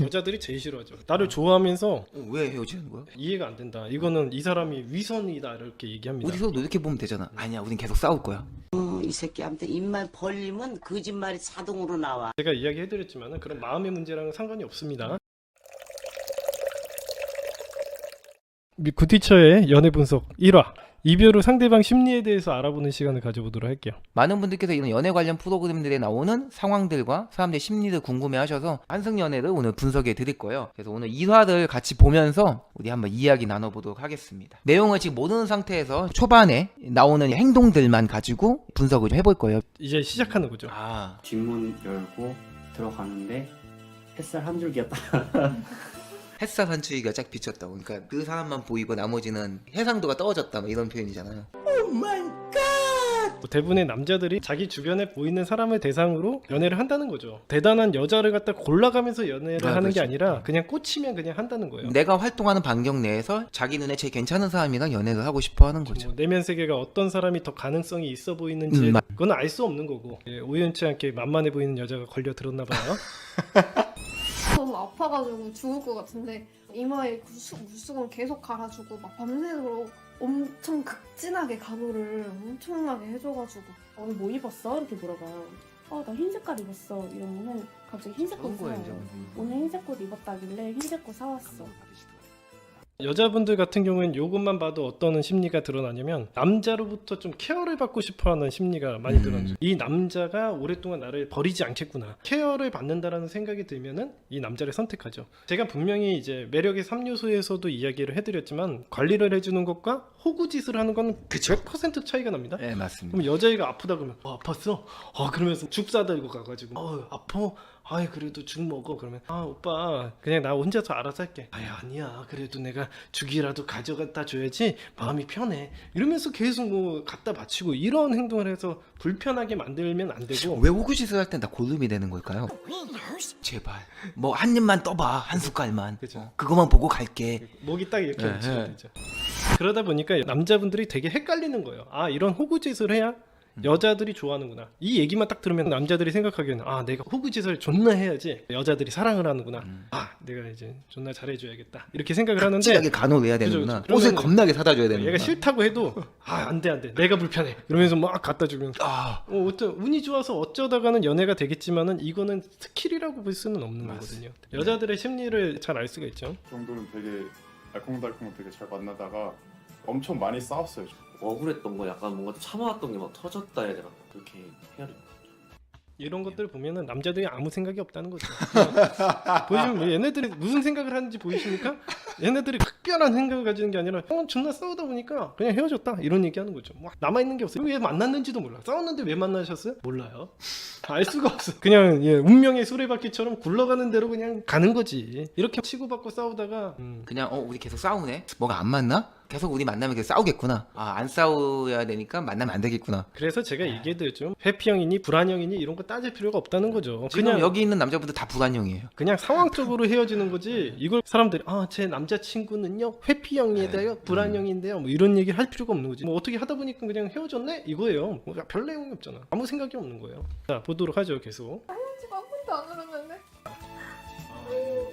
여자들이 제일 싫어하죠. 나를 좋아하면서 어, 왜 헤어지는 거야? 이해가 안 된다. 이거는 이 사람이 위선이다 이렇게 얘기합니다. 어디서 노력해 보면 되잖아. 아니야, 우린 계속 싸울 거야. 어, 이 새끼한테 입만 벌리면 거짓말이 자동으로 나와. 제가 이야기해드렸지만 그런 마음의 문제랑은 상관이 없습니다. 구티처의 연애 분석 1화 이별 후 상대방 심리에 대해서 알아보는 시간을 가져보도록 할게요. 많은 분들께서 이런 연애 관련 프로그램들에 나오는 상황들과 사람들의 심리를 궁금해 하셔서 한승 연애를 오늘 분석해 드릴 거예요. 그래서 오늘 2화를 같이 보면서 우리 한번 이야기 나눠보도록 하겠습니다. 내용을 지금 모르는 상태에서 초반에 나오는 행동들만 가지고 분석을 좀 해볼 거예요. 이제 시작하는 거죠. 아, 뒷문 열고 들어가는데 햇살 한 줄기였다. 햇살 한 추위가 쫙 비쳤다고. 그러니까 그 사람만 보이고 나머지는 해상도가 떨어졌다. 뭐 이런 표현이잖아요. 뭐 대부분의 남자들이 자기 주변에 보이는 사람을 대상으로 연애를 한다는 거죠. 대단한 여자를 갖다 골라가면서 연애를 아, 하는 게 그렇죠. 아니라 그냥 꽂히면 그냥 한다는 거예요. 내가 활동하는 반경 내에서 자기 눈에 제일 괜찮은 사람이랑 연애를 하고 싶어 하는 거죠. 뭐 내면 세계가 어떤 사람이 더 가능성이 있어 보이는지 음, 맞- 그건 알 수 없는 거고 예, 우연치 않게 만만해 보이는 여자가 걸려 들었나 봐요. 너무 아파가지고 죽을 것 같은데 이마에 물수, 물수건 계속 갈아주고 막 밤새도록 엄청 극진하게 간호를 엄청나게 해줘가지고 오늘 뭐 입었어? 이렇게 물어봐요. 어, 나 흰 색깔 입었어. 이러면은 갑자기 흰색 옷 사요. 오늘 흰색 옷 입었다길래 흰색 옷 사왔어. 여자분들 같은 경우에는 이것만 봐도 어떤 심리가 드러나냐면 남자로부터 좀 케어를 받고 싶어하는 심리가 많이 음. 드러나죠. 이 남자가 오랫동안 나를 버리지 않겠구나. 케어를 받는다라는 생각이 들면은 이 남자를 선택하죠. 제가 분명히 이제 매력의 3요소에서도 이야기를 해드렸지만 관리를 해주는 것과 호구짓을 하는 건 100% 차이가 납니다. 네, 맞습니다. 그럼 여자애가 아프다 그러면 어, 아팠어? 어 그러면서 죽 싸들고 가가지고 어 아파? 아이 그래도 죽 먹어 그러면 아 오빠 그냥 나 혼자서 알아서 할게 아야 아니야 그래도 내가 죽이라도 가져갔다 줘야지 마음이 편해 이러면서 계속 뭐 갖다 바치고 이런 행동을 해서 불편하게 만들면 안 되고 왜 호구짓을 할 땐 다 골룸이 되는 걸까요? 제발 뭐 한 입만 떠봐 한 숟갈만 그죠. 어, 그거만 보고 갈게 목이 딱 이렇게 네, 붙여야 네. 되죠 그러다 보니까 남자분들이 되게 헷갈리는 거예요. 아 이런 호구짓을 해야 여자들이 좋아하는구나. 이 얘기만 딱 들으면 남자들이 생각하기에는 아 내가 호구짓을 존나 해야지 여자들이 사랑을 하는구나. 음. 아 내가 이제 존나 잘해줘야겠다. 이렇게 생각을 하는데 찌하게 간호를 해야 되는구나. 그죠, 그죠. 옷을 겁나게 사다 줘야 되는구나. 얘가 싫다고 해도 아 안 돼 안 돼. 내가 불편해. 그러면서 막 갖다 주면. 아, 어, 어떤 운이 좋아서 어쩌다가는 연애가 되겠지만은 이거는 스킬이라고 볼 수는 없는 거거든요. 여자들의 심리를 잘 알 수가 있죠. 정도는 되게 알콩달콩 되게 잘 만나다가 엄청 많이 싸웠어요. 억울했던 거 약간 뭔가 참아왔던 게 막 터졌다 해야 되나 그렇게 해야 돼. 이런 것들을 보면은 남자들이 아무 생각이 없다는 거죠. 보시면 뭐 얘네들이 무슨 생각을 하는지 보이십니까? 얘네들이 특별한 생각을 가지는 게 아니라 형은 존나 싸우다 보니까 그냥 헤어졌다 이런 얘기하는 거죠. 뭐 남아 있는 게 없어요. 왜 만났는지도 몰라. 싸웠는데 왜 만나셨어요? 몰라요. 알 수가 없어. 그냥 예, 운명의 수레바퀴처럼 굴러가는 대로 그냥 가는 거지. 이렇게 치고받고 싸우다가 음, 그냥 어 우리 계속 싸우네 뭐가 안 맞나? 계속 우리 만나면 계속 싸우겠구나 아 안 싸워야 되니까 만나면 안 되겠구나 그래서 제가 얘기해드렸죠. 회피형이니 불안형이니 이런 거 따질 필요가 없다는 거죠. 지금 그냥 여기 있는 남자분들 다 불안형이에요 그냥 상황적으로 헤어지는 거지 이걸 사람들이 아제 남 자친구는요 회피형이에요? 불안형인데요? 뭐 이런 얘기를 할 필요가 없는 거지. 뭐 어떻게 하다 보니까 그냥 헤어졌네? 이거예요. 뭐 별 내용이 없잖아. 아무 생각이 없는 거예요. 자 보도록 하죠 계속. 지금 한 번도 안 울었는데. 뭐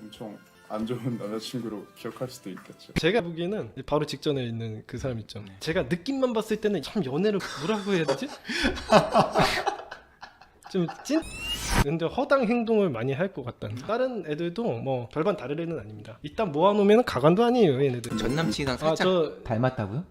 엄청 안 좋은 남자친구로 기억할 수도 있겠죠. 제가 보기에는 바로 직전에 있는 그 사람 있죠. 네. 제가 느낌만 봤을 때는 참 연애를 뭐라고 해야 되지? 좀 찐 근데 허당 행동을 많이 할 것 같다 다른 애들도 뭐 별반 다른 애는 아닙니다 일단 모아놓으면 가관도 아니에요 얘네들 전 남친이랑 살짝 아 저 닮았다고요?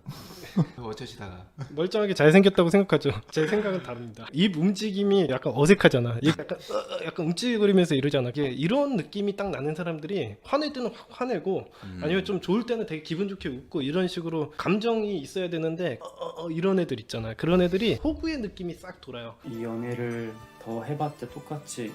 어쩌시다가 멀쩡하게 잘생겼다고 생각하죠. 제 생각은 다릅니다. 입 움직임이 약간 어색하잖아. 입 약간 어, 어, 약간 움찔거리면서 이러잖아. 이게 이런 느낌이 딱 나는 사람들이 화낼 때는 확 화내고 음. 아니면 좀 좋을 때는 되게 기분 좋게 웃고 이런 식으로 감정이 있어야 되는데 어, 어, 어, 이런 애들 있잖아. 그런 애들이 호구의 느낌이 싹 돌아요. 이 연애를 더 해봤자 똑같이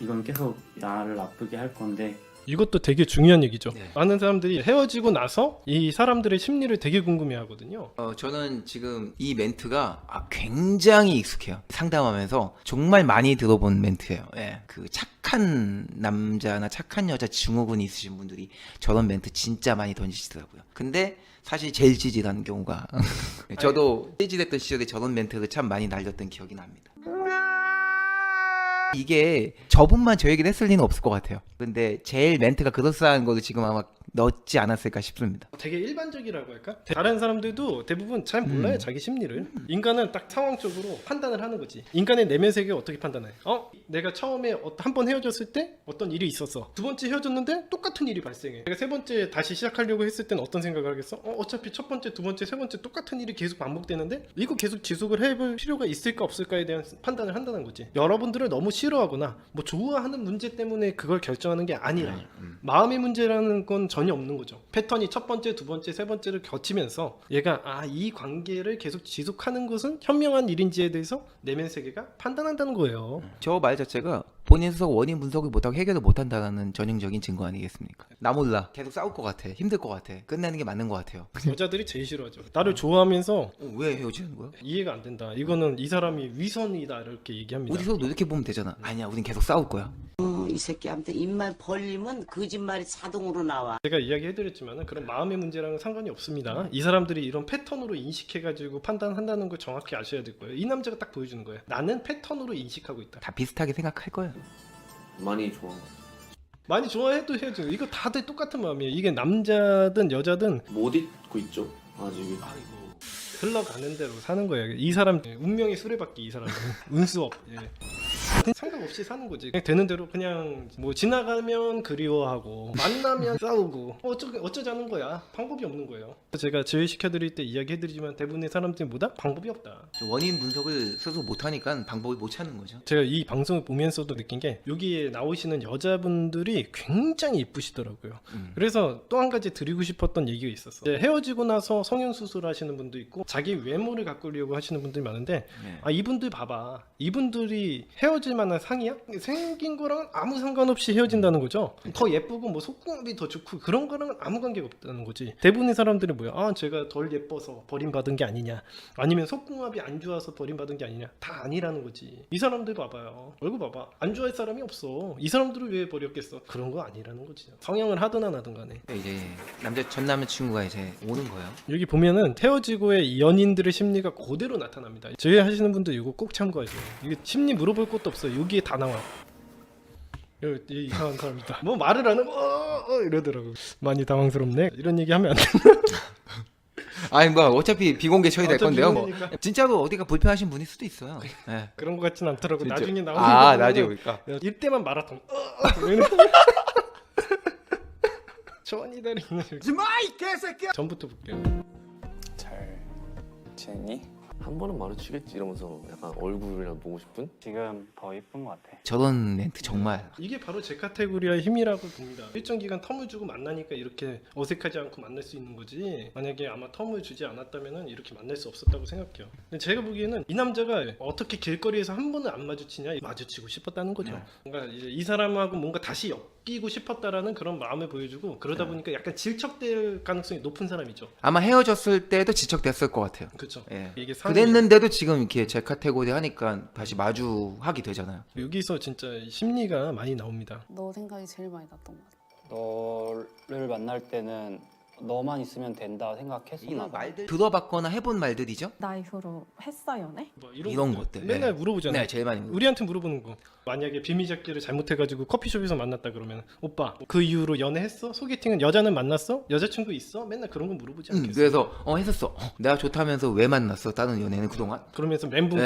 이건 계속 나를 아프게 할 건데 이것도 되게 중요한 얘기죠. 네. 많은 사람들이 헤어지고 나서 이 사람들의 심리를 되게 궁금해 하거든요. 어, 저는 지금 이 멘트가 아, 굉장히 익숙해요. 상담하면서 정말 많이 들어본 멘트예요. 예, 그 착한 남자나 착한 여자 증후군이 있으신 분들이 저런 멘트 진짜 많이 던지시더라고요. 근데 사실 제일 찌질한 경우가 저도 찌질했던 시절에 저런 멘트를 참 많이 날렸던 기억이 납니다. 이게 저분만 저 얘기를 했을 리는 없을 것 같아요. 근데 제일 멘트가 그럴싸한 거도 지금 아마 넣지 않았을까 싶습니다. 되게 일반적이라고 할까? 다른 사람들도 대부분 잘 몰라요 음. 자기 심리를. 인간은 딱 상황적으로 판단을 하는 거지. 인간의 내면 세계 어떻게 판단해? 어? 내가 처음에 한 번 헤어졌을 때 어떤 일이 있었어. 두 번째 헤어졌는데 똑같은 일이 발생해. 내가 세 번째 다시 시작하려고 했을 때는 어떤 생각을 하겠어? 어, 어차피 첫 번째, 두 번째, 세 번째 똑같은 일이 계속 반복되는데 이거 계속 지속을 해볼 필요가 있을까 없을까에 대한 판단을 한다는 거지. 여러분들을 너무 싫어하거나 뭐 좋아하는 문제 때문에 그걸 결정하는 게 아니라 마음의 문제라는 건 전혀 없는 거죠. 패턴이 첫 번째, 두 번째, 세 번째를 거치면서 얘가 아 이 관계를 계속 지속하는 것은 현명한 일인지에 대해서 내면 세계가 판단한다는 거예요. 저 말 자체가 본인 스스로 원인 분석을 못하고 해결을 못한다는 전형적인 증거 아니겠습니까? 나 몰라. 계속 싸울 것 같아. 힘들 것 같아. 끝내는 게 맞는 것 같아요. 여자들이 제일 싫어하죠. 나를 좋아하면서 어, 왜 헤어지는 거야? 이해가 안 된다. 이거는 이 사람이 위선이다 이렇게 얘기합니다. 어디서 노력해 보면 되잖아. 아니야, 우린 계속 싸울 거야. 어, 이 새끼한테 입만 벌리면 거짓말이 자동으로 나와. 제가 이야기해드렸지만 그런 마음의 문제랑은 상관이 없습니다. 이 사람들이 이런 패턴으로 인식해가지고 판단한다는 걸 정확히 아셔야 될 거예요. 이 남자가 딱 보여주는 거예요. 나는 패턴으로 인식하고 있다. 다 비슷하게 생각할 거야. 많이 좋아. 많이 좋아해도 헤어져. 이거 다들 똑같은 마음이에요. 이게 남자든 여자든 못 잊고 있죠. 아직. 흘러가는 대로 사는 거예요. 이 사람 운명의 수레바퀴 이 사람은 운수업. 예. 상관없이 사는 거지. 그냥 되는 대로 그냥 뭐 지나가면 그리워하고 만나면 싸우고 어쩌 어쩌자는 거야. 방법이 없는 거예요. 제가 제외시켜 드릴 때 이야기해 드리지만 대부분의 사람들이 뭐다 방법이 없다. 저 원인 분석을 스스로 못하니까 방법을 못 찾는 거죠. 제가 이 방송을 보면서도 느낀 게 여기에 나오시는 여자분들이 굉장히 이쁘시더라고요. 음. 그래서 또 한 가지 드리고 싶었던 얘기가 있었어. 헤어지고 나서 성형 수술 하시는 분도 있고 자기 외모를 가꾸려고 하시는 분들이 많은데 네. 아 이분들 봐봐. 이분들이 헤어질 만한 상이야? 생긴 거랑 아무 상관없이 헤어진다는 거죠. 더 예쁘고 뭐 속궁합이 더 좋고 그런 거랑은 아무 관계가 없다는 거지. 대부분의 사람들이 뭐야? 아 제가 덜 예뻐서 버림받은 게 아니냐? 아니면 속궁합이 안 좋아서 버림받은 게 아니냐? 다 아니라는 거지. 이 사람들 봐봐요. 얼굴 봐봐. 안 좋아할 사람이 없어. 이 사람들을 왜 버렸겠어? 그런 거 아니라는 거지. 성형을 하든 안 하든 간에. 이제 남자 전 남자친구가 이제 오는 거예요. 여기 보면은 헤어지고의 이 연인들의 심리가 그대로 나타납니다. 저희 하시는 분들 이거 꼭 참고하세요. 이게 심리 물어볼 것도 없어 요. 여기에 다 나와. 여- 이 이상한 사람이다. 뭐 말을 안 하고 어, 어 이러더라고. 많이 당황스럽네. 이런 얘기 하면 안 돼. 아니 뭐 어차피 비공개 처리될 어차피 건데요. 뭐 비공개니까. 진짜로 어디가 불편하신 분일 수도 있어요. 네. 그런 것 같진 않더라고. 진짜. 나중에 나오는 아 거 나중에 보면은 볼까? 이때만 마라톤. 어, 어, 이러는 천이 다리는. 전부터 볼게요. 잘 지냈니? 한 번은 마주치겠지 이러면서 약간 얼굴이나 보고 싶은? 지금 더 이쁜 것 같아. 저런 멘트 정말 이게 바로 제 카테고리의 힘이라고 봅니다. 일정 기간 텀을 주고 만나니까 이렇게 어색하지 않고 만날 수 있는 거지. 만약에 아마 텀을 주지 않았다면 이렇게 만날 수 없었다고 생각해요. 근데 제가 보기에는 이 남자가 어떻게 길거리에서 한 번을 안 마주치냐 마주치고 싶었다는 거죠. 뭔가 이제 이 사람하고 뭔가 다시 엮이고 싶었다라는 그런 마음을 보여주고 그러다 보니까 약간 질척될 가능성이 높은 사람이죠. 아마 헤어졌을 때도 지적됐을 것 같아요. 그렇죠. 예. 이게 상이- 그랬는데도 지금 이렇게 제 카테고리 하니까 다시 마주하게 되잖아요. 여기서 진짜 심리가 많이 나옵니다. 너 생각이 제일 많이 났던 것 같아. 너를 만날 때는 너만 있으면 된다 생각했었나 이런 봐. 말들 들어봤거나 해본 말들이죠? 나 이후로 했어 연애? 뭐 이런 것들. 맨날 네. 물어보잖아요. 네, 제일 많이 물어요. 우리한테 물어보는 거. 만약에 비밀 잡기를 잘못해가지고 커피숍에서 만났다 그러면 오빠 그 이후로 연애했어? 소개팅은 여자는 만났어? 여자친구 있어? 맨날 그런 거 물어보지 응, 않겠어? 그래서 어 했었어. 어, 내가 좋다면서 왜 만났어? 다른 연애는 그동안? 그러면서 멘붕. 아,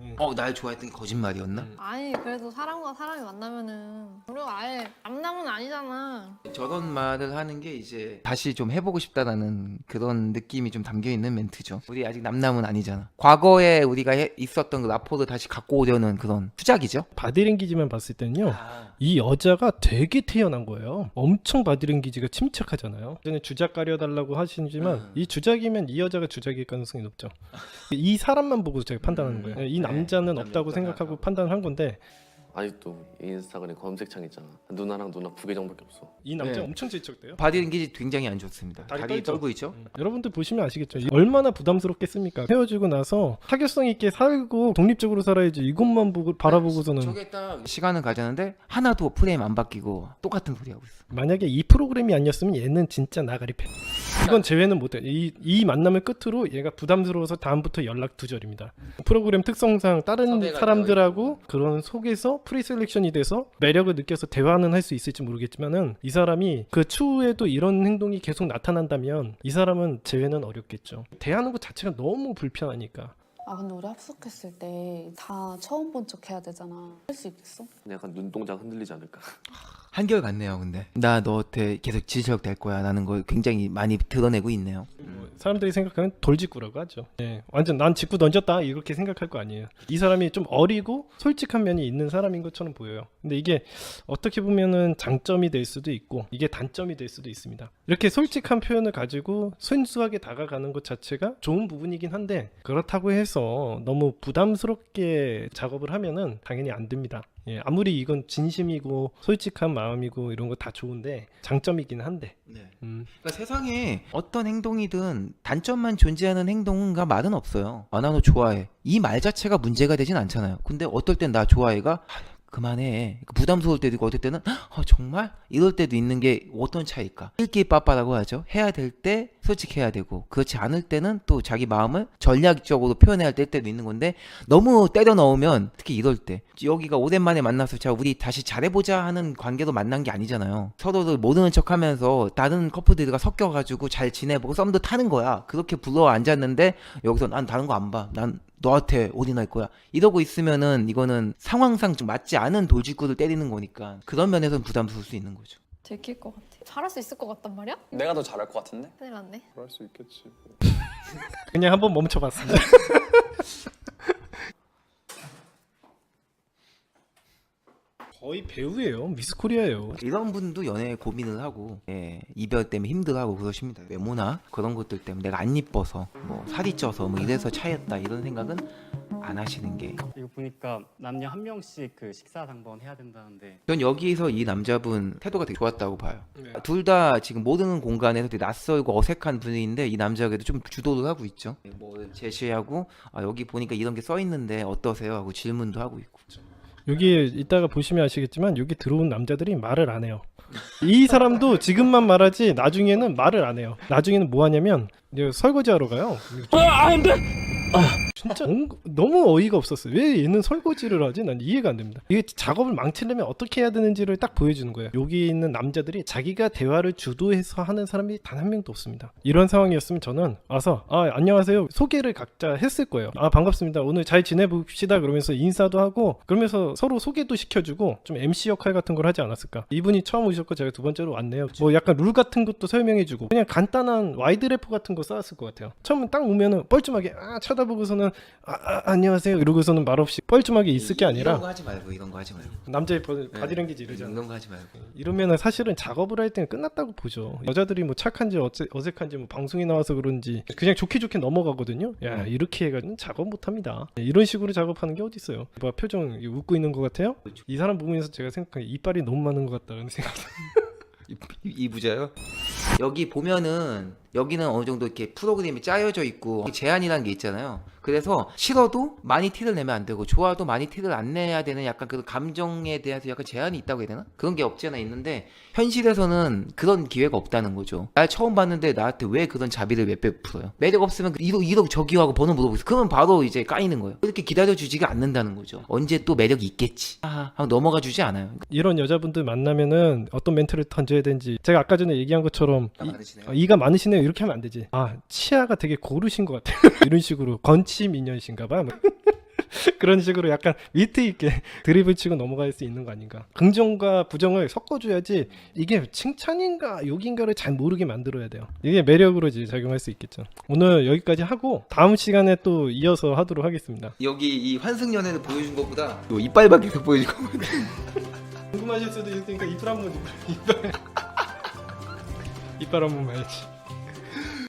음. 어, 날 좋아했던 게 거짓말이었나? 음. 아니 그래도 사람과 사람이 만나면은 우리가 아예 남남은 아니잖아. 저런 말을 하는 게 이제 다시 좀 해보고 싶다라는 그런 느낌이 좀 담겨 있는 멘트죠. 우리 아직 남남은 아니잖아. 과거에 우리가 해- 있었던 그 라포를 다시 갖고 오려는 그런 투작이죠. 바디랭귀지만 봤을 때는요. 아, 이 여자가 되게 태어난 거예요. 엄청 바디랭귀지가 침착하잖아요. 전에 주작 가려달라고 하시지만 음. 이 주작이면 이 여자가 주작일 가능성이 높죠. 이 사람만 보고 제가 판단하는 음. 거예요. 이 네, 남자는 남자 없다고 없다 생각하고 생각하고. 판단을 한 건데 아직도 인스타그램 검색창 있잖아. 누나랑 누나 부계정밖에 없어. 이 남자 네. 엄청 지척돼요. 바디 랭귀지 굉장히 안 좋습니다. 다리 다리, 떨죠? 떨고 있죠. 음. 여러분들 보시면 아시겠죠. 이 얼마나 부담스럽겠습니까? 헤어지고 나서 사교성 있게 살고 독립적으로 살아야지 이것만 보고 바라보고서는 저게 딱 시간을 가졌는데 하나도 프레임 안 바뀌고 똑같은 소리 하고 있어. 만약에 이 프로그램이 아니었으면 얘는 진짜 나가리 패. 이건 제외는 못해. 이, 이 만남을 끝으로 얘가 부담스러워서 다음부터 연락 두절입니다. 프로그램 특성상 다른 사람들하고 그런 속에서 프리셀렉션이 돼서 매력을 느껴서 대화는 할 수 있을지 모르겠지만은 이 사람이 그 추후에도 이런 행동이 계속 나타난다면 이 사람은 제외는 어렵겠죠. 대하는 것 자체가 너무 불편하니까. 아 근데 우리 합숙했을 때 다 처음 본 척 해야 되잖아. 할 수 있겠어? 약간 눈동자 흔들리지 않을까. 한결 같네요, 근데. 나 너한테 계속 지적 될 거야. 라는 걸 굉장히 많이 드러내고 있네요. 뭐 사람들이 생각하는 돌직구라고 하죠. 예, 완전 난 직구 던졌다 이렇게 생각할 거 아니에요. 이 사람이 좀 어리고 솔직한 면이 있는 사람인 것처럼 보여요. 근데 이게 어떻게 보면은 장점이 될 수도 있고 이게 단점이 될 수도 있습니다. 이렇게 솔직한 표현을 가지고 순수하게 다가가는 것 자체가 좋은 부분이긴 한데 그렇다고 해서 너무 부담스럽게 작업을 하면은 당연히 안 됩니다. 예, 아무리 이건 진심이고 솔직한 마음이고 이런 거 다 좋은데 장점이긴 한데 음, 그러니까 세상에 어떤 행동이든 단점만 존재하는 행동과 말은 없어요. 아, 나 너 좋아해. 이 말 자체가 문제가 되진 않잖아요. 근데 어떨 땐 나 좋아해가 아, 그만해. 부담스러울 때도 있고 어떨 때는 아, 정말? 이럴 때도 있는 게 어떤 차이일까? 일기 빠빠라고 하죠. 해야 될 때 솔직해야 되고 그렇지 않을 때는 또 자기 마음을 전략적으로 표현해야 될 때도 있는 건데 너무 때려 넣으면 특히 이럴 때 여기가 오랜만에 만나서 자 우리 다시 잘해보자 하는 관계로 만난 게 아니잖아요. 서로를 모르는 척하면서 다른 커플들과 섞여가지고 잘 지내보고 썸도 타는 거야. 그렇게 불러 앉았는데 여기서 난 다른 거 안 봐. 난 너한테 올인할 거야. 이러고 있으면은 이거는 상황상 좀 맞지 않은 돌직구를 때리는 거니까 그런 면에서는 부담스러울 수 있는 거죠. 들킬 것 같아. 잘할 수 있을 것 같단 말이야? 내가 더 잘할 것 같은데? 큰일 났네. 그럴 수 있겠지. 그냥 한번 멈춰봤습니다. 거의 배우예요. 미스 코리아예요. 이런 분도 연애 고민을 하고 예, 이별 때문에 힘들어하고 그러십니다. 외모나 그런 것들 때문에 내가 안 이뻐서 뭐 살이 쪄서 뭐 이래서 차였다 이런 생각은 안 하시는 게. 이거 보니까 남녀 한 명씩 그 식사 당번 해야 된다는데 전 여기서 이 남자분 태도가 되게 좋았다고 봐요. 네. 둘 다 지금 모르는 공간에서 되게 낯설고 어색한 분위기인데 이 남자가 그래도 좀 주도를 하고 있죠. 뭐 제시하고 아, 여기 보니까 이런 게 써 있는데 어떠세요? 하고 질문도 하고 있고. 여기 이따가 보시면 아시겠지만 여기 들어온 남자들이 말을 안 해요. 이 사람도 지금만 말하지 나중에는 말을 안 해요. 나중에는 뭐 하냐면 설거지하러 가요. 진짜 엉- 너무 어이가 없었어요. 왜 얘는 설거지를 하지? 난 이해가 안 됩니다. 이게 작업을 망치려면 어떻게 해야 되는지를 딱 보여주는 거예요. 여기 있는 남자들이 자기가 대화를 주도해서 하는 사람이 단 한 명도 없습니다. 이런 상황이었으면 저는 와서 아 안녕하세요 소개를 각자 했을 거예요. 아 반갑습니다. 오늘 잘 지내봅시다. 그러면서 인사도 하고 그러면서 서로 소개도 시켜주고 좀 MC 역할 같은 걸 하지 않았을까? 이분이 처음 오셨고 제가 두 번째로 왔네요. 뭐 약간 룰 같은 것도 설명해주고 그냥 간단한 와이드 래퍼 같은 거 쌓았을 것 같아요. 처음 딱 오면은 뻘쭘하게 아 쳐다 보고서는 아, 아, 안녕하세요 이러고서는 말없이 뻘쭘하게 있을 게 이런 아니라 거 하지 말고 이런 거 하지 말고. 남자의 버- 네. 바디 랭귀지 이러잖아. 이런 거 하지 말고. 이러면은 사실은 작업을 할 때는 끝났다고 보죠. 여자들이 뭐 착한지 어색, 어색한지 뭐 방송에 나와서 그런지 그냥 좋게 좋게 넘어가거든요. 야 이렇게 해가지고 작업 못합니다. 이런 식으로 작업하는 게 어디 있어요? 뭐 표정 이거 웃고 있는 것 같아요? 이 사람 보면서 제가 생각한 게 이빨이 너무 많은 것 같다는 생각. 이, 이 부자요? 여기 보면은 여기는 어느 정도 이렇게 프로그램이 짜여져 있고 제한이라는 게 있잖아요. 그래서 싫어도 많이 티를 내면 안 되고 좋아도 많이 티를 안 내야 되는 약간 그 감정에 대해서 약간 제한이 있다고 해야 되나? 그런 게 없지 않아 있는데 현실에서는 그런 기회가 없다는 거죠. 날 처음 봤는데 나한테 왜 그런 자비를 몇 배 풀어요? 매력 없으면 이러 이러 저기요 하고 번호 물어보세요. 그러면 바로 이제 까이는 거예요. 이렇게 기다려주지가 않는다는 거죠. 언제 또 매력이 있겠지. 아, 하고 넘어가 주지 않아요. 이런 여자분들 만나면은 어떤 멘트를 던져야 되는지 제가 아까 전에 얘기한 것처럼 이, 많으시네요. 어, 이가 많으시네요 이렇게 하면 안 되지. 아 치아가 되게 고르신 것 같아요. 이런 식으로 건치 미녀이신가봐. 뭐. 그런 식으로 약간 위트 있게 드립을 치고 넘어갈 수 있는 거 아닌가. 긍정과 부정을 섞어줘야지 이게 칭찬인가 욕인가를 잘 모르게 만들어야 돼요. 이게 매력으로 이제 작용할 수 있겠죠. 오늘 여기까지 하고 다음 시간에 또 이어서 하도록 하겠습니다. 여기 이 환승연애를 보여준 것보다 요 이빨밖에 더 보여준 것 같아. 궁금하실 수도 있으니까 이빨 한 번 이빨 이빨 한번 봐야지.